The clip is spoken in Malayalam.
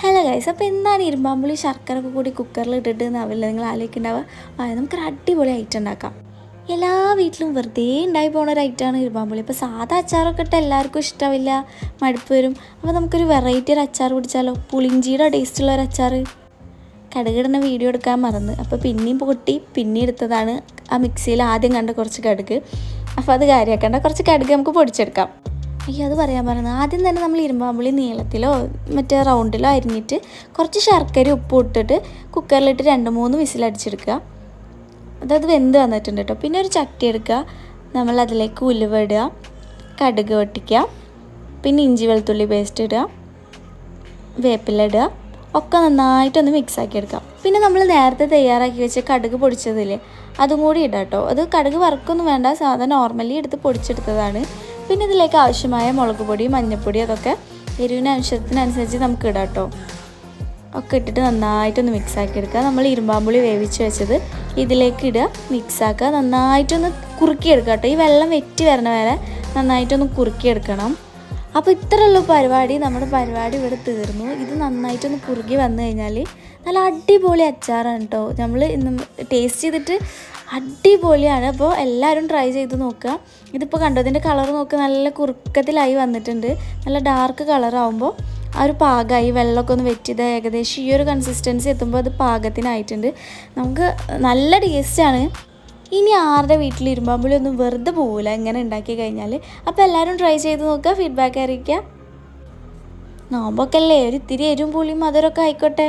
ഹലോ ഗൈസ് അപ്പോൾ എന്താണ് ഇരുമ്പാമ്പുളി ശർക്കര ഒക്കെ കൂടി കുക്കറിൽ ഇട്ടിട്ട് എന്നാവില്ല നിങ്ങൾ ആലോചിക്കുന്നുണ്ടാവുക ആ നമുക്കൊരു അടിപൊളി ഐറ്റം ഉണ്ടാക്കാം. എല്ലാ വീട്ടിലും വെറുതെ ഉണ്ടായി പോകുന്ന ഒരു ഐറ്റമാണ് ഇരുമ്പാമ്പുളി. ഇപ്പോൾ സാധാ അച്ചാറൊക്കെ ഇട്ട് എല്ലാവർക്കും ഇഷ്ടമില്ല മടുപ്പ് വരും. അപ്പോൾ നമുക്കൊരു വെറൈറ്റി ഒരു അച്ചാർ പിടിച്ചാലോ പുളിഞ്ചിയുടെ ടേസ്റ്റുള്ള ഒരു അച്ചാർ കടുകിടുന്ന വീഡിയോ എടുക്കാൻ മറന്ന്. അപ്പോൾ പിന്നെയും പൊട്ടി പിന്നെ എടുത്തതാണ് ആ മിക്സിയിൽ ആദ്യം കണ്ട കുറച്ച് കടുക്. അപ്പോൾ അത് കാര്യമാക്കേണ്ട കുറച്ച് കടുക് നമുക്ക് പൊടിച്ചെടുക്കാം. അയ്യോ അത് പറയാൻ പറയുന്നത്. ആദ്യം തന്നെ നമ്മൾ ഇരുമ്പാമ്പുളി നീളത്തിലോ മറ്റേ റൗണ്ടിലോ അരിഞ്ഞിട്ട് കുറച്ച് ശർക്കര ഉപ്പ് ഇട്ടിട്ട് കുക്കറിലിട്ട് രണ്ട് മൂന്ന് വിസിലടിച്ചെടുക്കുക അതത് വെന്ത് വന്നിട്ടുണ്ട് കേട്ടോ പിന്നെ ഒരു ചട്ടി എടുക്കുക. നമ്മൾ അതിലേക്ക് ഉലുവ ഇടുക. കടുക് വെട്ടിക്കുക. പിന്നെ ഇഞ്ചി വെളുത്തുള്ളി പേസ്റ്റ് ഇടുക. വേപ്പില ഇടുക. ഒക്കെ നന്നായിട്ടൊന്ന് മിക്സ് ആക്കി എടുക്കാം പിന്നെ നമ്മൾ നേരത്തെ തയ്യാറാക്കി വെച്ച കടുക് പൊടിച്ചതില്ലേ അതും കൂടി ഇടാം കേട്ടോ അത് കടുക് വറുക്കൊന്നും വേണ്ട. സാധാരണ നോർമലി എടുത്ത് പൊടിച്ചെടുത്തതാണ്. പിന്നെ ഇതിലേക്ക് ആവശ്യമായ മുളക് പൊടി മഞ്ഞൾപ്പൊടി അതൊക്കെ എരിവിന് ആവശ്യത്തിനനുസരിച്ച് നമുക്ക് ഇടാം കേട്ടോ ഒക്കെ ഇട്ടിട്ട് നന്നായിട്ടൊന്ന് മിക്സ് ആക്കി എടുക്കുക. നമ്മൾ ഇരുമ്പാമ്പുളി വേവിച്ച് വെച്ചത് ഇതിലേക്ക് ഇടുക. മിക്സ് ആക്കുക. നന്നായിട്ടൊന്ന് കുറുക്കിയെടുക്കുക കേട്ടോ ഈ വെള്ളം വെറ്റി വരണ വരെ നന്നായിട്ടൊന്ന് കുറുക്കിയെടുക്കണം. അപ്പോൾ ഇത്രയുള്ള പരിപാടി നമ്മുടെ പരിപാടി ഇവിടെ തീർന്നു. ഇത് നന്നായിട്ടൊന്ന് കുറുകി വന്നു കഴിഞ്ഞാൽ നല്ല അടിപൊളി അച്ചാറാണ് കേട്ടോ നമ്മൾ ഇന്ന് ടേസ്റ്റ് ചെയ്തിട്ട് അടിപൊളിയാണ്. അപ്പോൾ എല്ലാവരും ട്രൈ ചെയ്ത് നോക്കുക. ഇതിപ്പോൾ കണ്ടോ ഇതിന്റെ കളർ നോക്കുക നല്ല കുറുക്കത്തിലായി വന്നിട്ടുണ്ട്. നല്ല ഡാർക്ക് കളറാകുമ്പോൾ ആ ഒരു പാകമായി വെള്ളമൊക്കെ ഒന്ന് വെറ്റിയത് ഏകദേശം ഈ ഒരു കൺസിസ്റ്റൻസി എത്തുമ്പോൾ അത് പാകത്തിനായിട്ടുണ്ട്. നമുക്ക് നല്ല ടേസ്റ്റാണ് ഇനി ആരുടെ വീട്ടിൽ ഇരുമ്പാമ്പുളിയൊന്നും വെറുതെ പോവില്ല ഇങ്ങനെ ഉണ്ടാക്കി കഴിഞ്ഞാൽ. അപ്പോൾ എല്ലാവരും ട്രൈ ചെയ്ത് നോക്കുക ഫീഡ്ബാക്ക് അറിയിക്കുക നോമ്പൊക്കെ അല്ലേ? ഒരു ഇത്തിരി എരും പുളിയും മധുരമൊക്കെ ആയിക്കോട്ടെ.